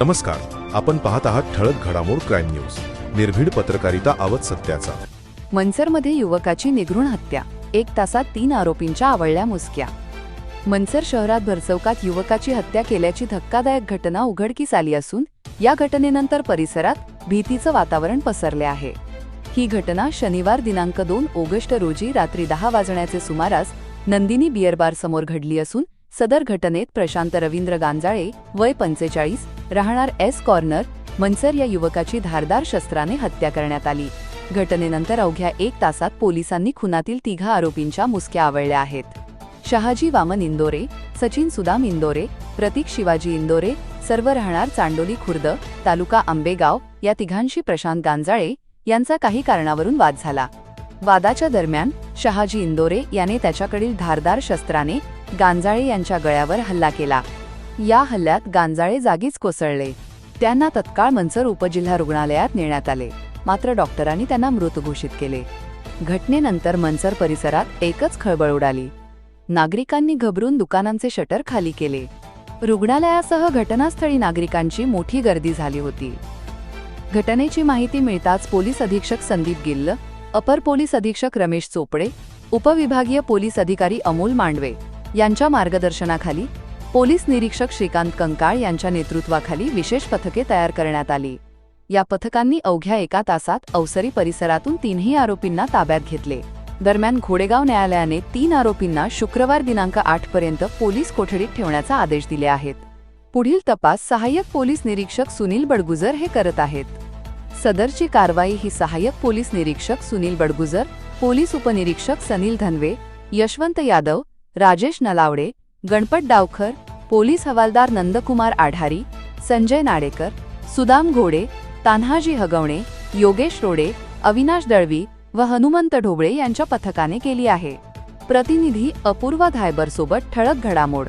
नमस्कार. आपण पाहत आहात ठळक घडामोड क्राईम न्यूज. निर्भीड पत्रकारिता आवत सत्याचा. मनसरमध्ये युवकाची निघृण हत्या. एक तासात तीन आरोपींच्या आवळल्या मुसक्या. मनसर शहरात भरचौकात युवकाची हत्या केल्याची धक्कादायक घटना उघडकीस आली असून या घटनेनंतर परिसरात भीतीचं वातावरण पसरले आहे. ही घटना शनिवार दिनांक दोन ऑगस्ट रोजी रात्री दहा वाजण्याचे सुमारास नंदिनी बिअरबार समोर घडली असून सदर घटनेत प्रशांत रवींद्र गांजाळे वय पंचेचाळीस राहणार एस कॉर्नर मनसर या युवकाची धारदार शस्त्राने हत्या करण्यात आली. घटनेनंतर अवघ्या एक तासात पोलिसांनी खुनातील तिघा आरोपींच्या मुसक्या आवळल्या आहेत. शहाजी वामन इंदोरे सचिन सुदाम इंदोरे प्रतीक शिवाजी इंदोरे सर्व राहणार चांडोली खुर्द तालुका आंबेगाव या तिघांशी प्रशांत गांजाळे यांचा काही कारणावरून वाद झाला. वादाच्या दरम्यान शहाजी इंदोरे याने त्याच्याकडील धारदार शस्त्राने गांजाळे यांच्या गळ्यावर हल्ला केला. या हल्ल्यात गांजाळे जागीच कोसळले. त्यांना तत्काळ मनसर उपजिल्हा रुग्णालयात नेण्यात आले. मात्र डॉक्टरांनी त्यांना मृत घोषित केले. घटनेनंतर मनसर परिसरात एकच खळबळ उडाली. नागरिकांनी घबरून दुकानांचे शटर खाली केले. रुग्णालयासह घटनास्थळी नागरिकांची मोठी गर्दी झाली होती. घटनेची माहिती मिळताच पोलीस अधीक्षक संदीप गिल्ल अपर पोलीस अधीक्षक रमेश चोपडे उपविभागीय पोलीस अधिकारी अमोल मांडवे यांच्या मार्गदर्शनाखाली पोलीस निरीक्षक श्रीकांत कंकाळ यांच्या नेतृत्वाखाली विशेष पथके तयार करण्यात आली. या पथकांनी अवघ्या एका तासात अवसरी परिसरातून तीनही आरोपींना ताब्यात घेतले. दरम्यान घोडेगाव न्यायालयाने तीन आरोपींना शुक्रवार दिनांक आठ पर्यंत पोलीस कोठडीत ठेवण्याचा आदेश दिले आहेत. पुढील तपास सहाय्यक पोलीस निरीक्षक सुनील बडगुजर हे करत आहेत. सदरची कारवाई ही सहाय्यक पोलीस निरीक्षक सुनील बडगुजर पोलीस उपनिरीक्षक सनील धनवे यशवंत यादव राजेश नलावडे गणपत डावखर पोलीस हवालदार नंदकुमार आढारी संजय नाडेकर सुदाम घोडे तान्हाजी हगवणे योगेश रोडे अविनाश दळवी व हनुमंत ढोबळे यांच्या पथकाने केली आहे. प्रतिनिधी अपूर्वा धायबरसोबत ठळक घडामोड